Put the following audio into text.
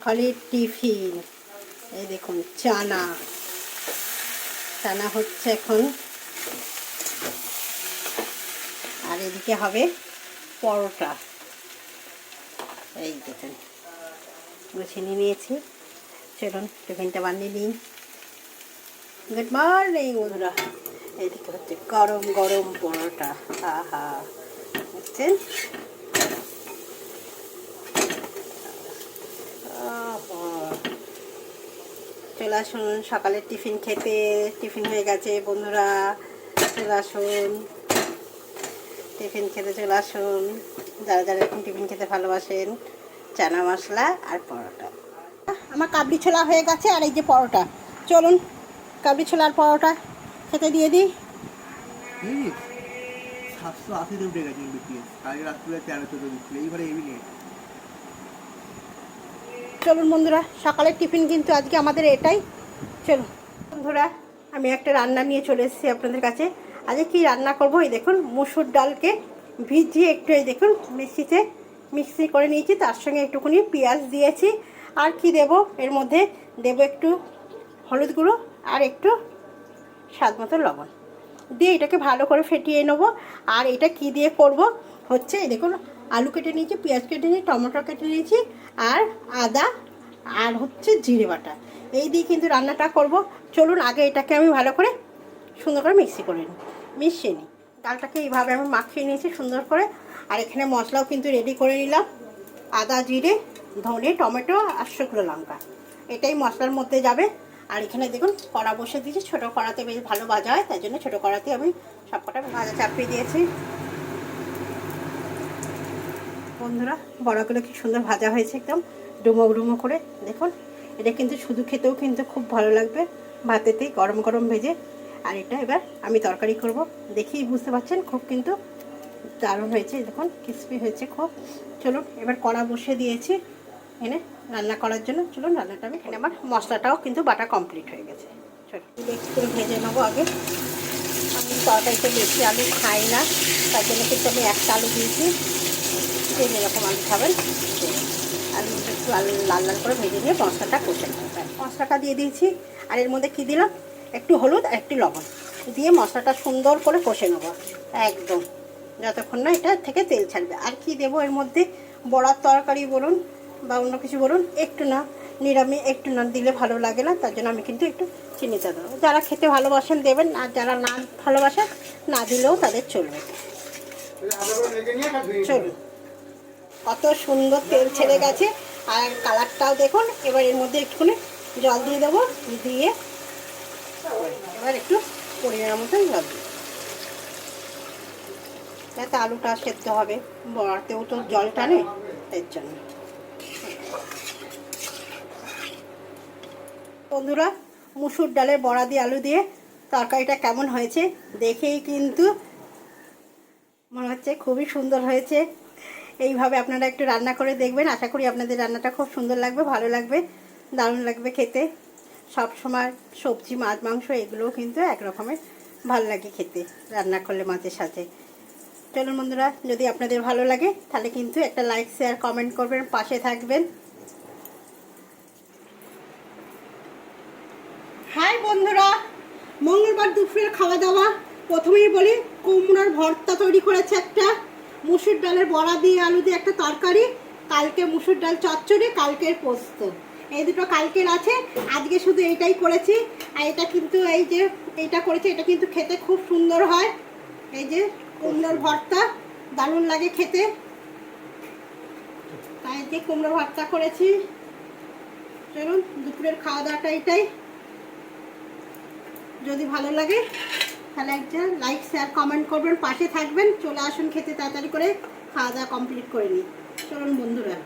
সকালের টিফিন এই দেখুন, চানা। চানা হচ্ছে এখন। আর এদিকে হবে পরোটা। এই দেখুন, গুছিয়ে নিয়ে নিয়েছি। চলুন, টিফিনটা বানিয়ে নিই। গুড মর্নিং বন্ধুরা। এইদিকে হচ্ছে গরম গরম পরোটা। আহা। বুঝছেন? চলে আসুন সকালের টিফিন খেতে, টিফিন হয়ে গেছে, বন্ধুরা চলে আসুন। টিফিন খেতে চলে আসুন। যারা যারা এখন টিফিন খেতে ভালোবাসেন, চানা মশলা আর পরোটা। আমার কাবলি ছোলা হয়ে গেছে আর এই যে পরোটা। চলুন, কাবলি ছোলা আর পরোটা খেতে দিয়ে দিই। সাতশো উঠে গেছে বিপিএস কালকে রাত্রে তেরোশোতে উঠছিল এইবারে এবি নেই। চলুন বন্ধুরা, সকালের টিফিন কিন্তু আজকে আমাদের এটাই। চলুন। বন্ধুরা, আমি একটা রান্না নিয়ে চলে এসেছি আপনাদের কাছে। আজকে কি রান্না করব? এই দেখুন, মুসুর ডালকে ভিজিয়ে একটু, এই দেখুন, মিক্সিতে মিক্সি করে নিয়েছি। তার সঙ্গে একটুখানি পেঁয়াজ দিয়েছি। আর কি দেব? এর মধ্যে দেব একটু হলুদ গুঁড়ো আর একটু স্বাদ মতো লবণ। দিয়ে এটাকে ভালো করে ফেটিয়ে নেব। আর এটা কি দিয়ে করব? হচ্ছে, এই দেখুন আলু কেটে নিয়েছি, পেঁয়াজ কেটে নিয়েছি, টমেটো কেটে নিয়েছি আর আদা আর হচ্ছে জিরে বাটা। এই দিয়ে কিন্তু রান্নাটা করব। চলুন আগে এটাকে আমি ভালো করে সুন্দর করে মিক্সি করে নিই, মিশিয়ে নিই। ডালটাকে এইভাবে আমি মাখিয়ে নিয়েছি সুন্দর করে। আর এখানে মশলাও কিন্তু রেডি করে নিলাম। আদা, জিরে, ধনে, টমেটো আর শুকনো লঙ্কা। এটাই মশলার মধ্যে যাবে। আর এখানে দেখুন, কড়া বসে দিয়েছি। ছোটো কড়াতে বেশ ভালো ভাজা হয়, তাই জন্য ছোটো কড়াতে আমি সব কটা ভাজা চাপিয়ে দিয়েছি। বন্ধুরা, বড়াগুলো কি সুন্দর ভাজা হয়েছে একদম, ডুমো ডুমো করে। দেখুন, এটা কিন্তু শুধু খেতেও কিন্তু খুব ভালো লাগবে, ভাতেতেই গরম গরম ভেজে। আর এটা এবার আমি তরকারি করব। দেখেই বুঝতে পারছেন, খুব কিন্তু দারুণ হয়েছে। দেখুন ক্রিসপি হয়েছে খুব। চলুন, এবার কড়া বসিয়ে দিয়েছি এনে রান্না করার জন্য। চলুন, রান্নাটা আমি এখানে আমার মশলাটাও কিন্তু বাটা কমপ্লিট হয়ে গেছে। চলুন ভেজে নেব আগে। আমি তরকারিতে বেশি আলু খাই না, তার জন্য কিন্তু আমি একটা আলু দিয়েছি। যে যেরকম আলু খাবেন। আলু একটু আলু লাল লাল করে ভেজে নিয়ে মশলাটা কষে নেবেন মশলাটা দিয়ে দিয়েছি। আর এর মধ্যে কী দিলাম? একটু হলুদ আর একটু লবণ। দিয়ে মশলাটা সুন্দর করে কষে নেব। একদম। যতক্ষণ না এটা থেকে তেল ছাড়বে। আর কি দেবো এর মধ্যে? বড়ার তরকারি বলুন বা অন্য কিছু বলুন। একটু না নিরামিষ একটু না দিলে ভালো লাগে না। তার জন্য আমি কিন্তু একটু চিনিটা দেবো। যারা খেতে ভালোবাসেন দেবেন আর যারা না ভালোবাসেন না দিলেও তাদের চলবে। চলুন কত সুন্দর তেল ছেড়ে গেছে। আর কালারটাও দেখুন, এবার এর মধ্যে একটুখানি জল দিয়ে দেবো, দিয়ে এবার একটু পরিমাণ মতন জল দিই যাতে আলুটা সেদ্ধ হবে, বড়াতেও তো জল টানে এর জন্য। বন্ধুরা, মুসুর ডালের বড়া দিয়ে আলু দিয়ে তরকারিটা কেমন হয়েছে, দেখেই কিন্তু মনে হচ্ছে খুবই সুন্দর হয়েছে। এইভাবে আপনারা একটু রান্না করে দেখবেন। আশা করি আপনাদের রান্নাটা খুব সুন্দর লাগবে, ভালো লাগবে, দারুণ লাগবে খেতে। সব সময় সবজি, মাছ, মাংস এগুলোও কিন্তু এক রকমের ভালো লাগে খেতে, রান্না করলে মাছের সাথে। চলুন বন্ধুরা, যদি আপনাদের ভালো লাগে, তাহলে কিন্তু একটা লাইক শেয়ার কমেন্ট করবেন, পাশে থাকবেন। হাই বন্ধুরা, মঙ্গলবার দুপুরের খাওয়া দাওয়া। প্রথমেই বলি, কুমড়োর ভর্তা তৈরি করেছে একটা। মুসুর ডালের বড়া দিয়ে আলু দিয়ে একটা তরকারি, কালকে মুসুর ডাল চচ্চড়ি, কালকের পোস্ত। এই দুটো কালকের আছে। আজকে শুধু এইটাই করেছি। আর এটা কিন্তু এই যে এইটা করেছি, এটা কিন্তু খেতে খুব সুন্দর হয়। এই যে কুমড়োর ভর্তা, দারুণ লাগে খেতে। তাই যে কুমড়ো ভর্তা করেছি। চলুন, দুপুরের খাওয়া দাওয়াটা এটাই। যদি ভালো লাগে। তাহলে একটা লাইক শেয়ার কমেন্ট করবেন, পাশে থাকবেন। চলে আসুন খেতে, তাড়াতাড়ি করে খাওয়া দাওয়া কমপ্লিট করে নিই। চলুন বন্ধুরা।